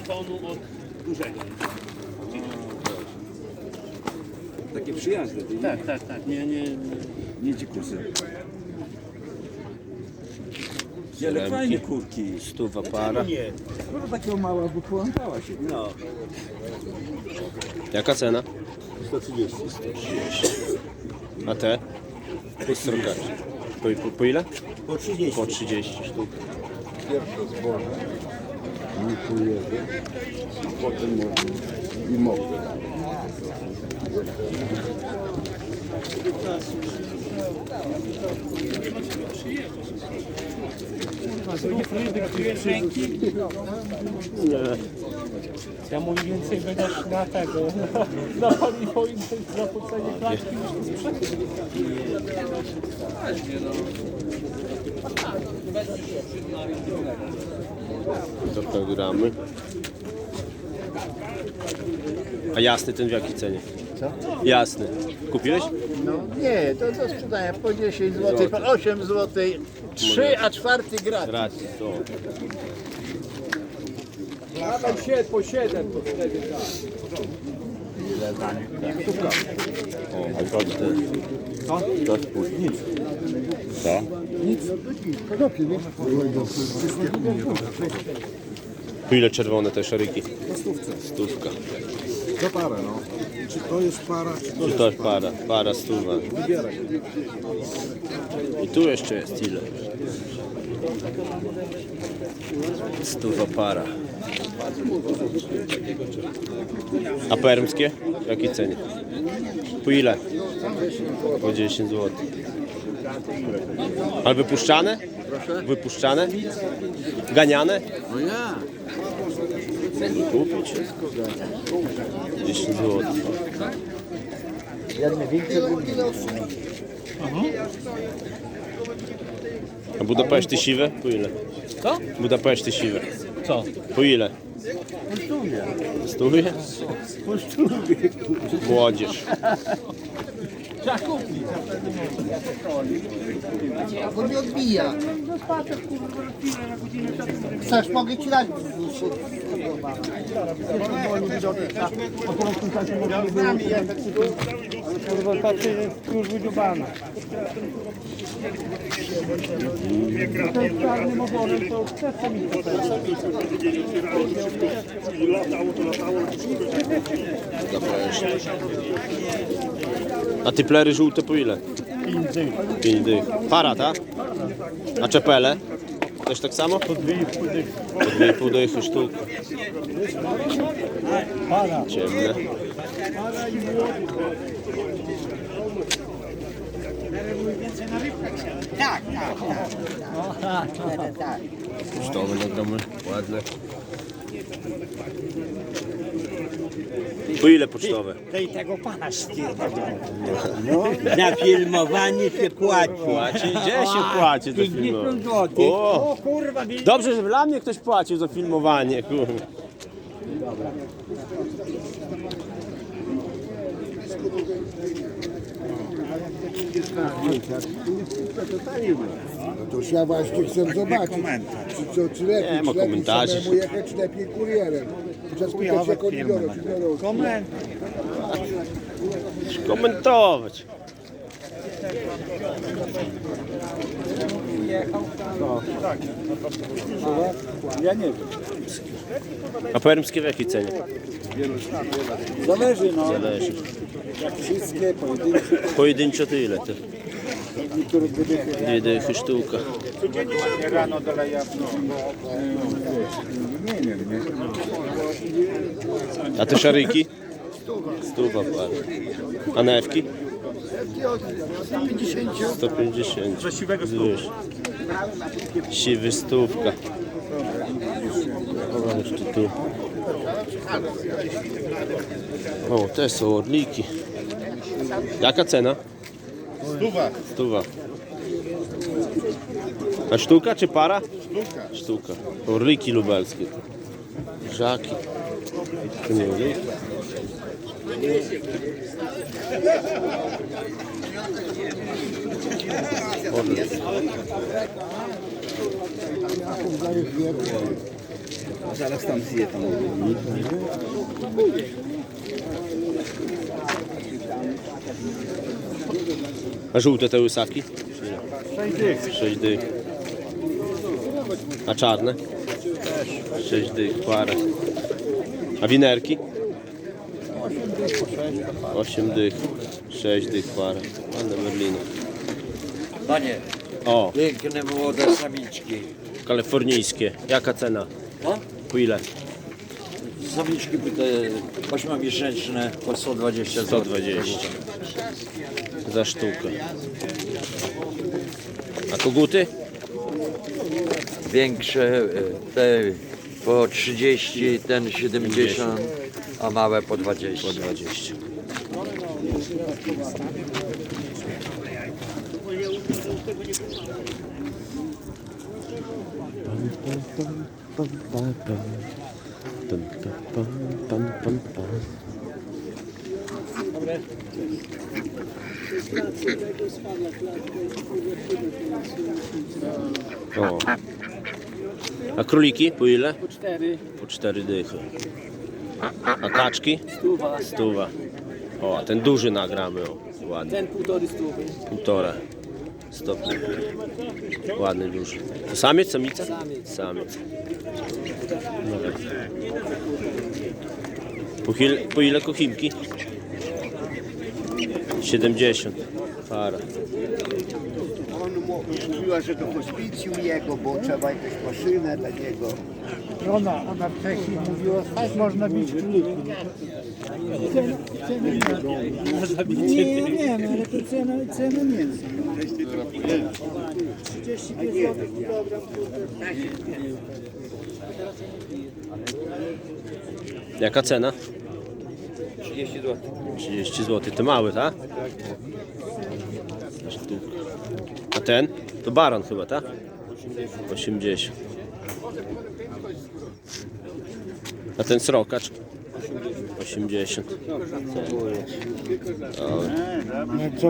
betonu od dużego. Takie przyjazne, to nie, Tak, tak, tak. Nie, nie, nie. nie dzikusy. Ale fajne kurki. Stuwa para. nie. No takiego mała, bo połączała się. No. Jaka cena? 130. A te? Srokacze. Po, po, po ile? Po 30. Po 30 sztuk. Pierwsze zboże. Nikujemy. Potem i mogę. Ja mój więcej wydasz na tego, na paliwo i na zapłacenie klatki niż to sprzęt. Do programy. A jasny ten w jakiej cenie? Co? Jasny. Kupiłeś? No nie, to do sprzedania po 10 zł, po 8 zł, 3, a czwarty gratis. Gratis. To. Nawet się po 7 to wtedy tak. O, a to te. To spóźnić. Co? Po ile czerwone te szaryki? stówce. Stówka. Za parę, no. Czy to jest para, czy to Czy to jest para? Para stuwa. wybieraj. I tu jeszcze jest ile? Stuwa para. A permskie? W jakiej cenie? Po ile? Po 10 zł. Ale wypuszczane? Wypuszczane? Ganiane? No ja. Kupić? 10 zł. Jedne większe, A Budapeszty siwe? Po ile? Co? Budapeszty siwe. Co? Po ile? Stuje? Młodzież. Trzeba kupić. Bo nie odbija. Chcesz, mogę ci dać. Kurwa, tacy już wydubana. Jest czarnym oborem, to chce mi to A ty plery żółte po ile? 5 dych. Para, tak? A czepele? Też tak samo? Po 2,5 dychy sztuk. Ciemne. Kosztowe nagramy, ładne. Po ile pocztowe? Tej tego pana. No, na filmowanie się płaci. Płaci? Gdzie się płaci za 50 filmowanie? O! O kurwa, Dobrze, że dla mnie ktoś płacił za filmowanie. Kurwa. No to ja właśnie chcę zobaczyć, czy, co, czy lepiej, Nie ma czy lepiej komentarzy. samemu jechać, czy lepiej kurierem. Oni biorą, czy biorą. Komentować. Ja nie wiem. A permskie w jakiej cenie? Zależy no. Zależy. Jak wszystkie pojedyncze, Pojedynczo to ile? To niektóre dwie dychy sztuka. Rano doleja. Nie wiem, nie. A te szaryki? Stuwa parę. A newki? 150. Za siwego Siwy stówka. Jeszcze tu. O, te są orliki. Jaka cena? Stuwa. Stuwa. A sztuka czy para? Sztuka. Sztuka. Orliki lubelskie. Żaki. To nie orliki. Orlik. Zaraz tam zje tam. A żółte te łysaki? 6 dych. 6 dych. A czarne? 6 dych, parę. A winerki? 8 dych. 6 dych, parę. Ładne merliny. Panie, O, piękne młode samiczki. kalifornijskie. Jaka cena? No? Po ile? Samiczki te 8-miesięczne po 120 zł. 120 za sztukę. A koguty? Większe e, te po 30, ten 70, a małe po 20. Po 20. O. A króliki po ile? Po cztery, Po cztery dychy. A kaczki? stuwa, Stuwa. O, a ten duży nagramy. O, ładny. ten półtory stówy. Półtora. Stopni. Ładny, duży. To samiec, samica? Samiec. Samiec. Dobra. Po, chil, po ile kochimki? 70. Para. Mówiła, że do hospicjum jego, bo trzeba jakąś maszynę dla niego. Ona, ona wcześniej mówiła, tak można bić królików. Nie, nie, no ale to cena, cena mięsa. 35 zł kilogram. Jaka cena? 30 zł. 30 zł. Te małe, tak? Sztuka. A ten? To baran chyba, tak? 80. A ten srokacz? 80. Dobra. No co